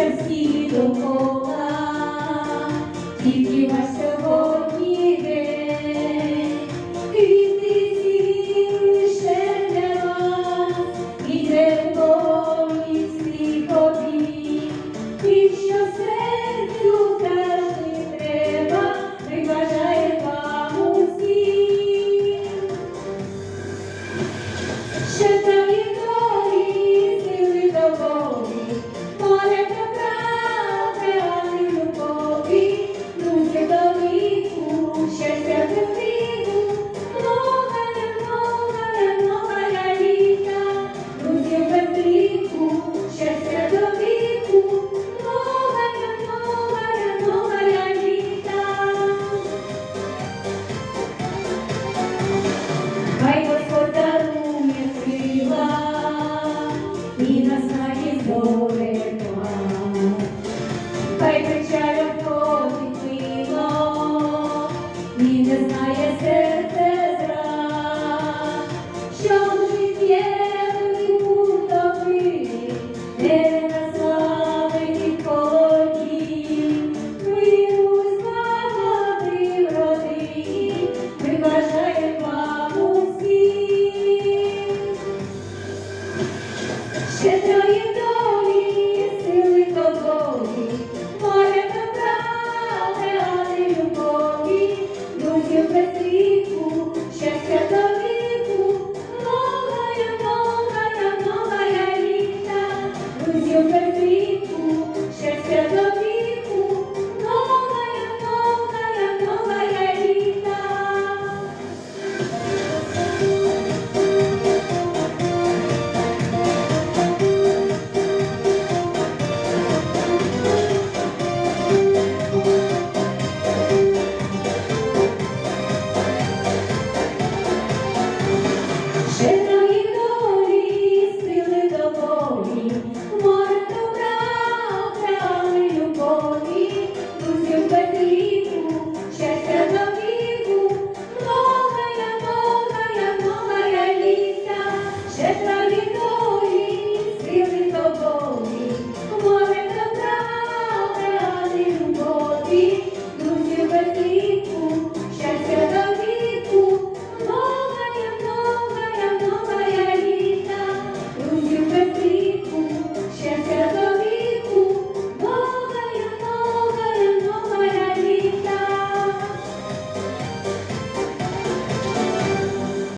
дивіться всі і древоні стріхові, і що треба, прибажає вам усім. Знає серце. Петрику, щастя тобі. everybody